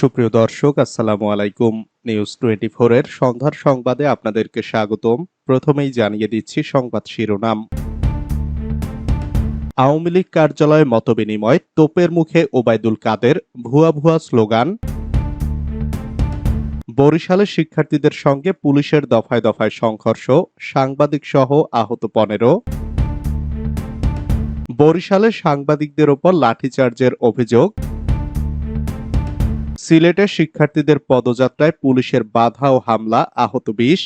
সুপ্রিয় দর্শক, আসসালামু আলাইকুম। নিউজ টোয়েন্টি এর সন্ধ্যার সংবাদে আপনাদেরকে স্বাগতম। প্রথমেই জানিয়ে দিচ্ছি সংবাদ শিরোনাম। আওয়ামী লীগ কার্যালয়ে মতবিনিময়, তোপের মুখে ওবায়দুল কাদের, ভুয়া ভুয়া স্লোগান। বরিশালের শিক্ষার্থীদের সঙ্গে পুলিশের দফায় দফায় সংঘর্ষ, সাংবাদিক সহ আহত পনেরো। বরিশালে সাংবাদিকদের ওপর লাঠিচার্জের অভিযোগ। সিলেটের শিক্ষার্থীদের পদযাত্রায় পুলিশের বাধা ও হামলা, আহত বিশ।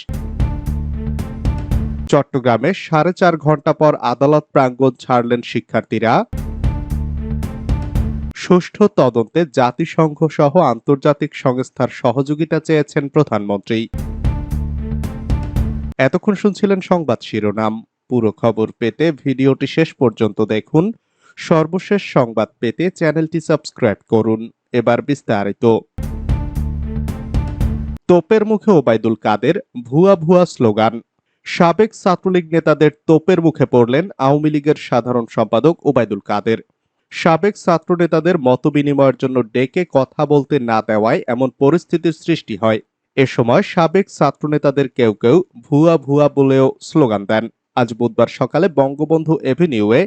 চট্টগ্রামে সাড়ে চার ঘণ্টা পর আদালত প্রাঙ্গণ ছাড়লেন শিক্ষার্থীরা। সুষ্ঠু তদন্তে জাতিসংঘ সহ আন্তর্জাতিক সংস্থার সহযোগিতা চেয়েছেন প্রধানমন্ত্রী। এতক্ষণ শুনছিলেন সংবাদ শিরোনাম। পুরো খবর পেতে ভিডিওটি শেষ পর্যন্ত দেখুন। সর্বশেষ সংবাদ পেতে চ্যানেলটি সাবস্ক্রাইব করুন। এবার বিস্তারিত। তোপের মুখে ওবায়দুল কাদের ভুয়া ভুয়া স্লোগান। সাবেক ছাত্রলীগ নেতাদের তোপের মুখে পড়লেন আওয়ামী লীগের সাধারণ সম্পাদক ওবায়দুল কাদের। সাবেক ছাত্র নেতাদের মতবিনিময়ের জন্য ডেকে কথা বলতে না দেওয়ায় এমন পরিস্থিতির সৃষ্টি হয়। এ সময় সাবেক ছাত্র নেতাদের কেউ কেউ ভুয়া ভুয়া বলেও স্লোগান দেন। আজ বুধবার সকালে বঙ্গবন্ধু এভিনিউয়ে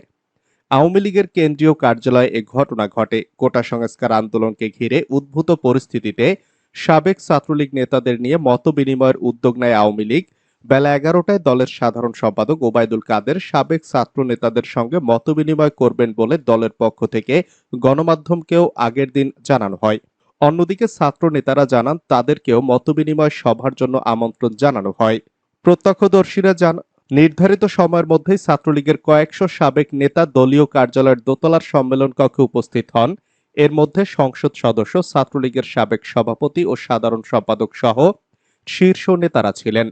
আওয়ামী লীগের কেন্দ্রীয় কার্যালয়ে এ ঘটনা ঘটে। কোটা সংস্কার আন্দোলনকে ঘিরে উদ্ভূত পরিস্থিতিতে সাবেক ছাত্রলীগ নেতাদের নিয়ে মত বিনিময়ের উদ্যোগ নেয় আওয়ামী লীগ। বেলা এগারোটায় দলের সাধারণ সম্পাদক ওবায়দুল কাদের সাবেক ছাত্র নেতাদের সঙ্গে মত বিনিময় করবেন বলে দলের পক্ষ থেকে গণমাধ্যমকেও আগের দিন জানানো হয়। অন্যদিকে ছাত্র নেতারা জানান, তাদেরকেও মতবিনিময় সভার জন্য আমন্ত্রণ জানানো হয়। প্রত্যক্ষদর্শীরা জান নির্ধারিত সময়ের মধ্যেই ছাত্রলীগের কয়েকশো সাবেক নেতা দলীয় কার্যালয়ের দোতলার সম্মেলন কক্ষে উপস্থিত হন। এর মধ্যে সংসদ সদস্য, ছাত্রলীগের সাবেক সভাপতি ও সাধারণ সম্পাদক সহ শীর্ষ নেতারা ছিলেন।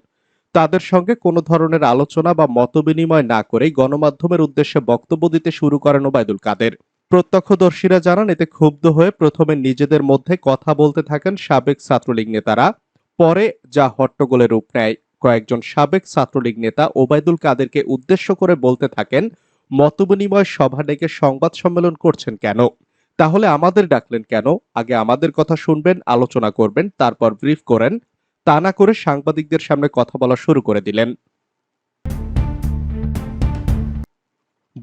তাদের সঙ্গে কোনো ধরনের আলোচনা বা মতবিনিময় না করেই গণমাধ্যমের উদ্দেশ্যে বক্তব্য দিতে শুরু করেন ওবায়দুল কাদের। প্রত্যক্ষদর্শীরা জানান, এতে ক্ষুব্ধ হয়ে প্রথমে নিজেদের মধ্যে কথা বলতে থাকেন সাবেক ছাত্রলীগ নেতারা, পরে যা হট্টগোলের রূপ নেয়। কয়েকজন সাবেক ছাত্রলীগ নেতা ওবায়দুল কাদেরকে উদ্দেশ্য করে বলতে থাকেন, মতবিনিময় সভা ডেকে সংবাদ সম্মেলন করছেন কেন? তাহলে আমাদের ডাকলেন কেন? আগে আমাদের কথা শুনবেন, আলোচনা করবেন, তারপর ব্রিফ করেন। তা না করে সাংবাদিকদের সামনে কথা বলা শুরু করে দিলেন।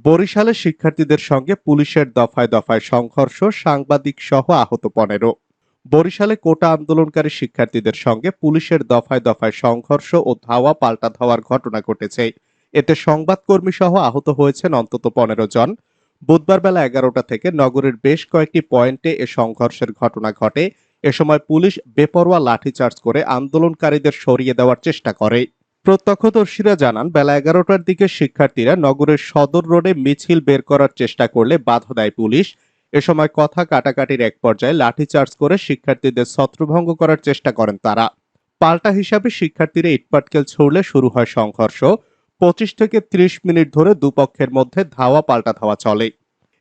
বরিশালে শিক্ষার্থীদের সঙ্গে পুলিশের দফায় দফায় সংঘর্ষ সাংবাদিক সহ আহত পনেরো। বরিশালে কোটা আন্দোলনকারী শিক্ষার্থীদের সঙ্গে পুলিশের দফায় দফায় সংঘর্ষ ও ধাওয়া পাল্টা ধাওয়ার ঘটনা ঘটেছে। এতে সংবাদকর্মী সহ আহত হয়েছেন অন্তত পনেরো জন। বুধবার বেলা এগারোটা থেকে নগরের বেশ কয়েকটি পয়েন্টে এ সংঘর্ষের ঘটনা ঘটে। এ সময় পুলিশ বেপরোয়া লাঠিচার্জ করে আন্দোলনকারীদের সরিয়ে দেওয়ার চেষ্টা করে। প্রত্যক্ষদর্শীরা জানান, বেলা এগারোটার দিকে শিক্ষার্থীরা নগরের সদর রোডে মিছিল বের করার চেষ্টা করলে বাধা দেয় পুলিশ। এ সময় কথা কাটাকাটির এক পর্যায়ে লাঠিচার্জ করে শিক্ষার্থীদের ছত্রভঙ্গ করার চেষ্টা করেন তারা। পাল্টা হিসাবে শিক্ষার্থীরা ইটপাটকেল ছুড়লে শুরু হয় সংঘর্ষ। পঁচিশ থেকে ত্রিশ মিনিট ধরে দুপক্ষের মধ্যে ধাওয়া পাল্টা ধাওয়া চলে।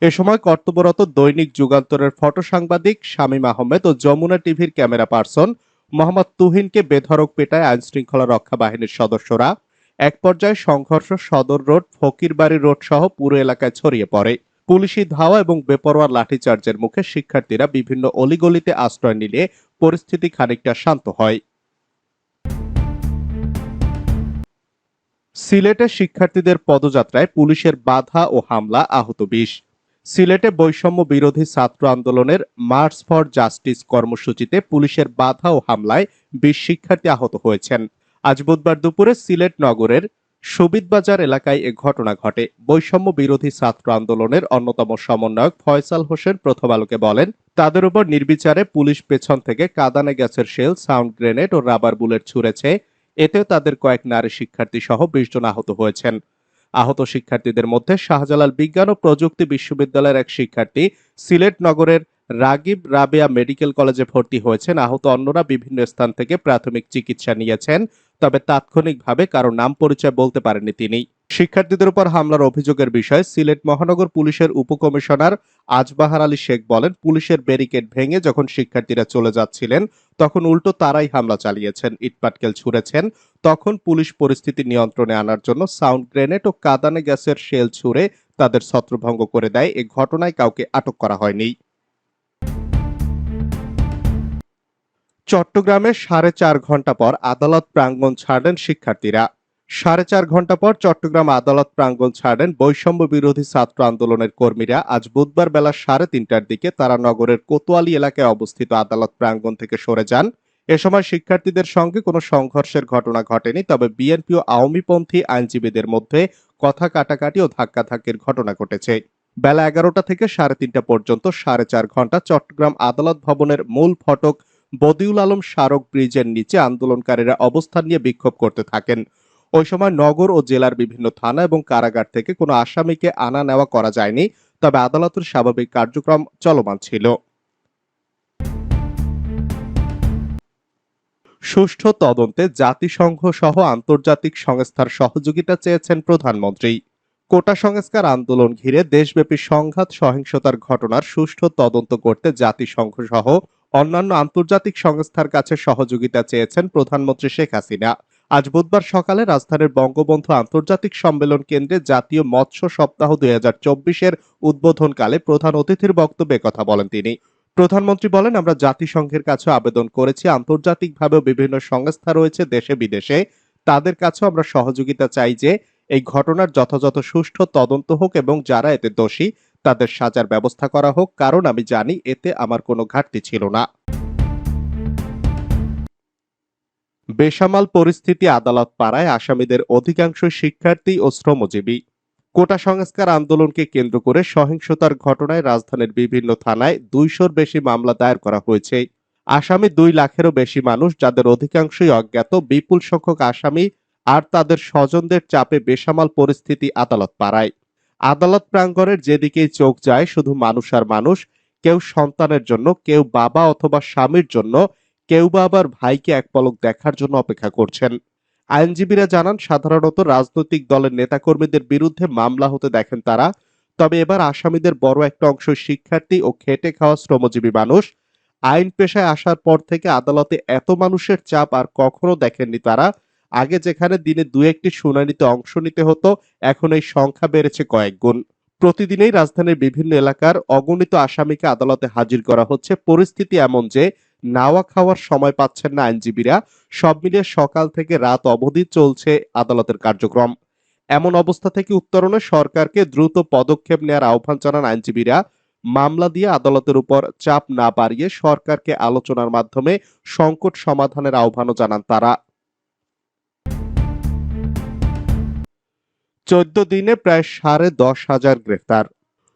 এ সময় কর্তব্যরত দৈনিক যুগান্তরের ফটো সাংবাদিক শামীম আহমেদ ও যমুনা টিভির ক্যামেরা পার্সন মোহাম্মদ তুহিনকে বেধড়ক পেটায় আইন শৃঙ্খলা রক্ষা বাহিনীর সদস্যরা। এক পর্যায়ে সংঘর্ষ সদর রোড ফকিরবাড়ি রোড সহ পুরো এলাকায় ছড়িয়ে পড়ে। পুলিশি ধাওয়া এবং বেপরোয়া লাঠিচার্জের মুখে শিক্ষার্থীরা বিভিন্ন অলিগলিতে আশ্রয় নিলে পরিস্থিতি খানিকটা শান্ত হয়। সিলেটে শিক্ষার্থীদের পদযাত্রায় পুলিশের বাধা ও হামলা আহত বিশ। সিলেটে বৈষম্য বিরোধী ছাত্র আন্দোলনের মার্চ ফর জাস্টিস কর্মসূচিতে পুলিশের বাধা ও হামলায় বিশ শিক্ষার্থী আহত হয়েছেন। আজ বুধবার দুপুরে সিলেট নগরের সুবিদবাজার এলাকায় এ ঘটনা ঘটে। বৈষম্য বিরোধী ছাত্র আন্দোলনের অন্যতম সমন্বয়ক ফয়সাল হোসেন প্রথম আলোকে বলেন, তাদের উপর নির্বিচারে পুলিশ পেছন থেকে কাদানে গ্যাসের শেল, সাউন্ড গ্রেনেড ও রাবার বুলেট ছুড়েছে। এতেও তাদের কয়েক নারী শিক্ষার্থী সহ বিশ জন আহত হয়েছেন। আহত শিক্ষার্থীদের মধ্যে শাহজালাল বিজ্ঞান ও প্রযুক্তি বিশ্ববিদ্যালয়ের এক শিক্ষার্থী, সিলেট নগরের রাগিব রাবেয়া মেডিকেল কলেজে ভর্তি হয়েছেন। আহত অন্যরা বিভিন্ন স্থান থেকে প্রাথমিক চিকিৎসা নিয়েছেন। তবে তাৎক্ষণিকভাবে কারও নাম পরিচয় বলতে পারেননি তিনি। শিক্ষার্থীদের উপর হামলার অভিযোগের বিষয়ে সিলেট মহানগর পুলিশের উপকমিশনার আজবাহার আলী শেখ বলেন, পুলিশের ব্যারিকেড ভেঙে যখন শিক্ষার্থীরা চলে যাচ্ছিলেন, তখন উল্টো তারাই হামলা চালিয়েছেন, ইটপাটকেল ছুঁড়েছেন। তখন পুলিশ পরিস্থিতি নিয়ন্ত্রণে আনার জন্য সাউন্ড গ্রেনেড ও কাদানে গ্যাসের শেল ছুঁড়ে তাদের ছত্রভঙ্গ করে দেয়। এ ঘটনায় কাউকে আটক করা হয়নি। চট্টগ্রামে সাড়ে চার ঘণ্টা পর আদালত প্রাঙ্গণ ছাড়লেন শিক্ষার্থীরা। সাড়ে চার ঘণ্টা পর চট্টগ্রাম আদালত প্রাঙ্গণ ছাড়লেন বৈষম্য বিরোধী ছাত্র আন্দোলনের কর্মীরা। আজ বুধবার বেলা সাড়ে তিনটার দিকে তারা নগরের কোতোয়ালি এলাকায় অবস্থিত আদালত প্রাঙ্গণ থেকে সরে যান। এ সময় শিক্ষার্থীদের সঙ্গে কোনো সংঘর্ষের ঘটনা ঘটেনি, তবে বিএনপি ও আওয়ামীপন্থী আইনজীবীদের মধ্যে কথা কাটাকাটি ও ধাক্কাধাক্কির ঘটনা ঘটেছে। বেলা এগারোটা থেকে সাড়ে তিনটা পর্যন্ত সাড়ে চার ঘণ্টা চট্টগ্রাম আদালত ভবনের মূল ফটক বদিউল আলম স্মারক ব্রিজের নিচে আন্দোলনকারীরা অবস্থান নিয়ে বিক্ষোভ করতে থাকেন। ওই সময় নগর ও জেলার বিভিন্ন থানা এবং কারাগার থেকে কোনো আসামিকে আনা নেওয়া করা যায়নি, তবে আদালতের স্বাভাবিক কার্যক্রম চলমান ছিল। সুষ্ঠু তদন্তে জাতিসংঘ সহ আন্তর্জাতিক সংস্থার সহযোগিতা চেয়েছেন প্রধানমন্ত্রী। কোটা সংস্কার আন্দোলন ঘিরে দেশব্যাপী সংঘাত সহিংসতার ঘটনার সুষ্ঠু তদন্ত করতে জাতিসংঘ সহ অন্যান্য আন্তর্জাতিক সংস্থার কাছে সহযোগিতা চেয়েছেন প্রধানমন্ত্রী শেখ হাসিনা। আজ বুধবার সকালে রাজধানীর বঙ্গবন্ধু আন্তর্জাতিক সম্মেলন কেন্দ্রে জাতীয় মৎস্য সপ্তাহ দুই হাজার চব্বিশের উদ্বোধনকালে প্রধান অতিথির বক্তব্যে কথা বলেন তিনি। প্রধানমন্ত্রী বলেন, আমরা জাতিসংঘের কাছে আবেদন করেছি আন্তর্জাতিকভাবেও বিভিন্ন সংস্থা রয়েছে দেশে বিদেশে। তাদের কাছেও আমরা সহযোগিতা চাই যে এই ঘটনার যথাযথ সুষ্ঠু তদন্ত হোক এবং যারা এতে দোষী তাদের সাজার ব্যবস্থা করা হোক, কারণ আমি জানি এতে আমার কোনো ঘাটতি ছিল না। বেসামাল পরিস্থিতি আদালত পাড়ায় আসামিদের অধিকাংশ শিক্ষার্থী ও শ্রমজীবী। কোটা সংস্কার আন্দোলনকে কেন্দ্র করে সহিংসতার ঘটনায় রাজধানীর বিভিন্ন থানায় দুইশোর বেশি মামলা দায়ের করা হয়েছে। আসামি দুই লাখেরও বেশি মানুষ, যাদের অধিকাংশই অজ্ঞাত, বিপুল সংখ্যক আসামি, আর তাদের স্বজনদের চাপে বেসামাল পরিস্থিতি আদালত পাড়ায়। আদালত প্রাঙ্গণের যেদিকেই চোখ যায় শুধু মানুষ আর মানুষ, কেউ সন্তানের জন্য, কেউ বাবা অথবা স্বামীর জন্য, কেউ বা আবার ভাইকে এক পলক দেখার জন্য অপেক্ষা করছেন। আইনজীবীরা জানান, সাধারণত রাজনৈতিক দলের নেতাকর্মীদের বিরুদ্ধে মামলা হতে দেখেন তারা, তবে এবার আসামিদের বড় একটা অংশ শিক্ষার্থী ও খেটে খাওয়া শ্রমজীবী মানুষ। আইন পেশায় আসার পর থেকে আদালতে এত মানুষের চাপ আর কখনো দেখেননি তারা। আগে যেখানে দিনে দু একটি শুনানিতে অংশ নিতে হতো, এখন এই সংখ্যা বেড়েছে কয়েক গুণ। প্রতিদিনই রাজধানীর বিভিন্ন এলাকার অগণিত আসামিকে আদালতে হাজির করা হচ্ছে। পরিস্থিতি এমন যে নাওয়া খাওয়ার সময় পাচ্ছেন না আইনজীবীরা। সব মিলিয়ে সকাল থেকে রাত অবধি চলছে আদালতের কার্যক্রম। এমন অবস্থা থেকে উত্তরণে সরকারকে দ্রুত পদক্ষেপ নেওয়ার আহ্বান জানান আইনজীবীরা। মামলা দিয়ে আদালতের উপর চাপ না বাড়িয়ে সরকারকে আলোচনার মাধ্যমে সংকট সমাধানের আহ্বানও জানান তারা। চোদ্দ দিনে প্রায় সাড়ে দশ হাজার গ্রেফতার।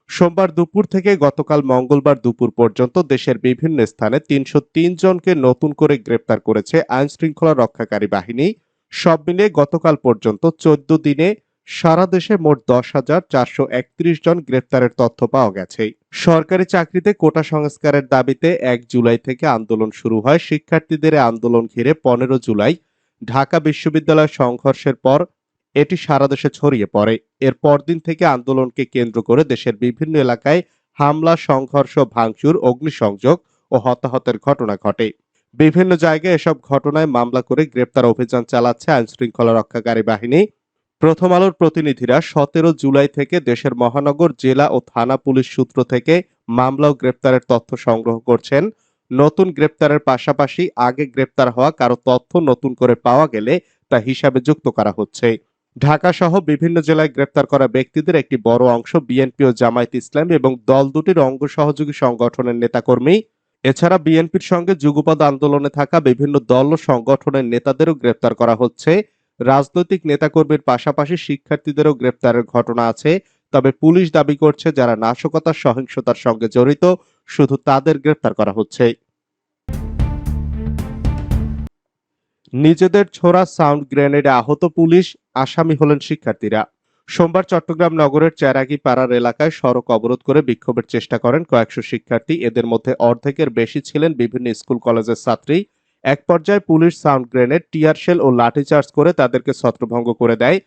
সোমবার দুপুর থেকে গতকাল মঙ্গলবার দুপুর পর্যন্ত দেশের বিভিন্ন স্থানে তিনশো জনকে নতুন করে গ্রেপ্তার করেছে আইন শৃঙ্খলা রক্ষাকারী বাহিনী। সব মিলিয়ে গতকাল পর্যন্ত চোদ্দ দিনে সারা দেশে মোট দশ হাজার চারশো একত্রিশ জন গ্রেপ্তারের তথ্য পাওয়া গেছে। সরকারি চাকরিতে কোটা সংস্কারের দাবিতে এক জুলাই থেকে আন্দোলন শুরু হয়। শিক্ষার্থীদের আন্দোলন ঘিরে পনেরো জুলাই ঢাকা বিশ্ববিদ্যালয় সংঘর্ষের পর এটি সারা দেশে ছড়িয়ে পড়ে। এর পরদিন থেকে আন্দোলনকে কেন্দ্র করে দেশের বিভিন্ন এলাকায় হামলা, সংঘর্ষ, ভাঙচুর, অগ্নিসংযোগ ও হতাহতের ঘটনা ঘটে। বিভিন্ন জায়গায় এসব ঘটনায় মামলা করে গ্রেপ্তার অভিযান চালাচ্ছে আইন শৃঙ্খলা রক্ষাকারী বাহিনী। প্রথম আলোর প্রতিনিধিরা সতেরো জুলাই থেকে দেশের মহানগর, জেলা ও থানা পুলিশ সূত্র থেকে মামলা ও গ্রেপ্তারের তথ্য সংগ্রহ করছেন। নতুন গ্রেপ্তারের পাশাপাশি আগে গ্রেপ্তার হওয়া কারও তথ্য নতুন করে পাওয়া গেলে তা হিসাবে যুক্ত করা হচ্ছে। ঢাকা সহ বিভিন্ন জেলায় গ্রেপ্তার করা ব্যক্তিদের একটি বড় অংশ বিএনপি ও জামায়াত ইসলাম এবং দল দুটির অঙ্গ সহযোগী সংগঠনের নেতাকর্মী। এছাড়া বিএনপির সঙ্গে যুগপদ আন্দোলনে থাকা বিভিন্ন দল ও সংগঠনের নেতাদেরও গ্রেপ্তার করা হচ্ছে। রাজনৈতিক নেতাকর্মীর পাশাপাশি শিক্ষার্থীদেরও গ্রেপ্তারের ঘটনা আছে। তবে পুলিশ দাবি করছে, যারা নাশকতা, সহিংসতার সঙ্গে জড়িত, শুধু তাদের গ্রেপ্তার করা হচ্ছে। নিজেদের ছোড়া সাউন্ড গ্রেনেডে আহত পুলিশ আসামি হলেন শিক্ষার্থীরা। সোমবার চট্টগ্রাম নগরের চেরাগি পাড়ার এলাকায় সড়ক অবরোধ করে বিক্ষোভের চেষ্টা করেন কয়েকশো শিক্ষার্থী। এদের মধ্যে অর্ধেকের বেশি ছিলেন বিভিন্ন স্কুল কলেজের ছাত্রী। এক পর্যায়ে police sound grenade, tear shell ও লাঠিচার্জ করে তাদেরকে ছত্রভঙ্গ করে দেয়।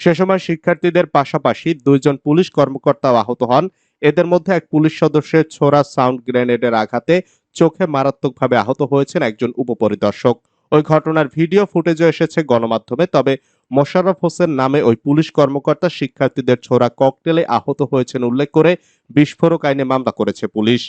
সে সময় শিক্ষার্থীদের পাশাপাশি দুইজন পুলিশ কর্মকর্তাও আহত হন। এদের মধ্যে এক পুলিশ সদস্যের ছোড়া সাউন্ড গ্রেনেডের আঘাতে চোখে মারাত্মকভাবে আহত হয়েছেন একজন উপপরিদর্শক। ওই ঘটনার ভিডিও ফুটেজও এসেছে গণমাধ্যমে, তবে মোশাররফ হোসেন নামে ওই পুলিশ কর্মকর্তা শিক্ষার্থীদের ছোড়া ককটেলে আহত হয়েছেন উল্লেখ করে বিস্ফোরক আইনে মামলা করেছে পুলিশ।